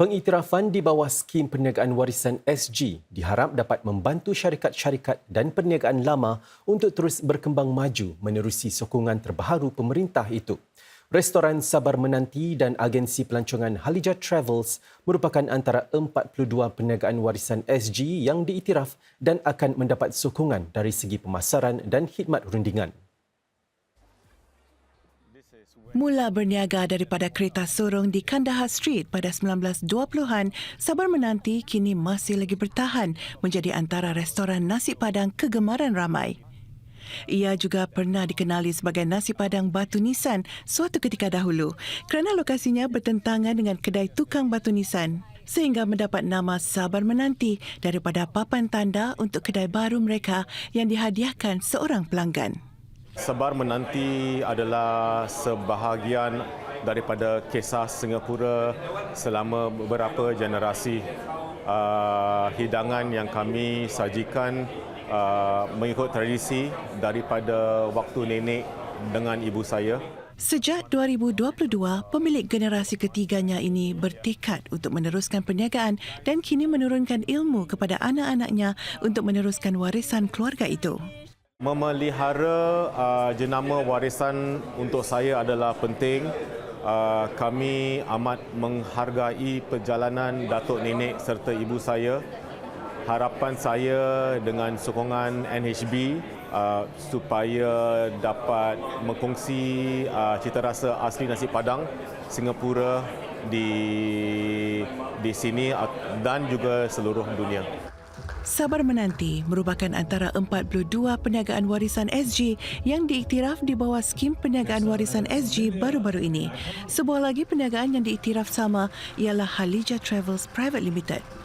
Pengiktirafan di bawah skim perniagaan warisan SG diharap dapat membantu syarikat-syarikat dan perniagaan lama untuk terus berkembang maju menerusi sokongan terbaru pemerintah itu. Restoran Sabar Menanti dan agensi pelancongan Halija Travels merupakan antara 42 perniagaan warisan SG yang diiktiraf dan akan mendapat sokongan dari segi pemasaran dan khidmat rundingan. Mula berniaga daripada kereta sorong di Kandahar Street pada 1920-an, Sabar Menanti kini masih lagi bertahan menjadi antara restoran nasi padang kegemaran ramai. Ia juga pernah dikenali sebagai nasi padang batu nisan suatu ketika dahulu kerana lokasinya bertentangan dengan kedai tukang batu nisan sehingga mendapat nama Sabar Menanti daripada papan tanda untuk kedai baru mereka yang dihadiahkan seorang pelanggan. Sebar menanti adalah sebahagian daripada kisah Singapura selama beberapa generasi. Uh, hidangan yang kami sajikan uh, mengikut tradisi daripada waktu nenek dengan ibu saya. Sejak 2022, pemilik generasi ketiganya ini bertekad untuk meneruskan perniagaan dan kini menurunkan ilmu kepada anak-anaknya untuk meneruskan warisan keluarga itu. Memelihara uh, jenama warisan untuk saya adalah penting. Uh, kami amat menghargai perjalanan datuk nenek serta ibu saya. Harapan saya dengan sokongan NHB uh, supaya dapat mengkongsi uh, cita rasa asli nasi padang Singapura di di sini dan juga seluruh dunia. Sabar Menanti merupakan antara 42 perniagaan warisan SG yang diiktiraf di bawah skim perniagaan warisan SG baru-baru ini. Sebuah lagi perniagaan yang diiktiraf sama ialah Halija Travels Private Limited.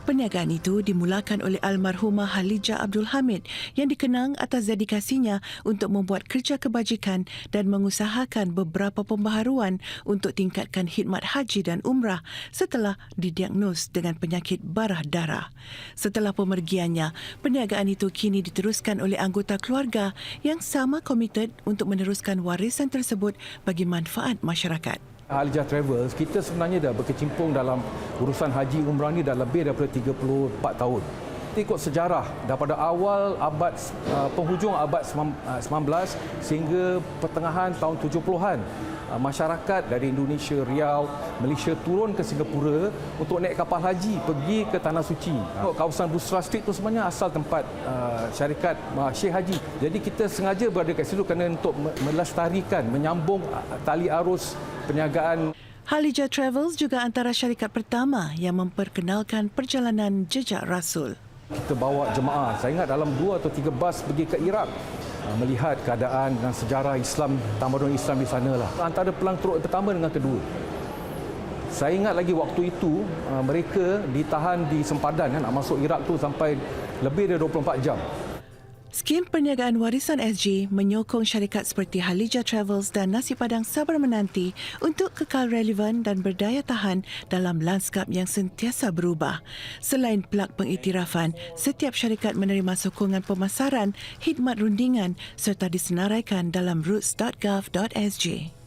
Perniagaan itu dimulakan oleh almarhumah Halija Abdul Hamid yang dikenang atas dedikasinya untuk membuat kerja kebajikan dan mengusahakan beberapa pembaharuan untuk tingkatkan khidmat haji dan umrah setelah didiagnos dengan penyakit barah darah. Setelah pemergiannya, perniagaan itu kini diteruskan oleh anggota keluarga yang sama komited untuk meneruskan warisan tersebut bagi manfaat masyarakat. Alijah Travels, kita sebenarnya dah berkecimpung dalam urusan haji umrah ni dah lebih daripada 34 tahun. Ikut sejarah daripada awal abad uh, penghujung abad 19 sehingga pertengahan tahun 70-an uh, masyarakat dari Indonesia, Riau, Malaysia turun ke Singapura untuk naik kapal haji pergi ke Tanah Suci. Uh, kawasan Busra Street itu sebenarnya asal tempat uh, syarikat uh, Syekh Haji. Jadi kita sengaja berada kat situ kerana untuk melestarikan, menyambung uh, tali arus perniagaan. Halija Travels juga antara syarikat pertama yang memperkenalkan perjalanan jejak Rasul. Kita bawa jemaah, saya ingat dalam dua atau tiga bas pergi ke Iraq uh, melihat keadaan dan sejarah Islam, tamadun Islam di sana lah. Antara pelang teruk pertama dengan kedua. Saya ingat lagi waktu itu uh, mereka ditahan di sempadan kan, nak masuk Iraq tu sampai lebih dari 24 jam. Skim Perniagaan Warisan SG menyokong syarikat seperti Halija Travels dan Nasi Padang Sabar Menanti untuk kekal relevan dan berdaya tahan dalam lanskap yang sentiasa berubah. Selain pelak pengiktirafan, setiap syarikat menerima sokongan pemasaran, khidmat rundingan serta disenaraikan dalam roots.gov.sg.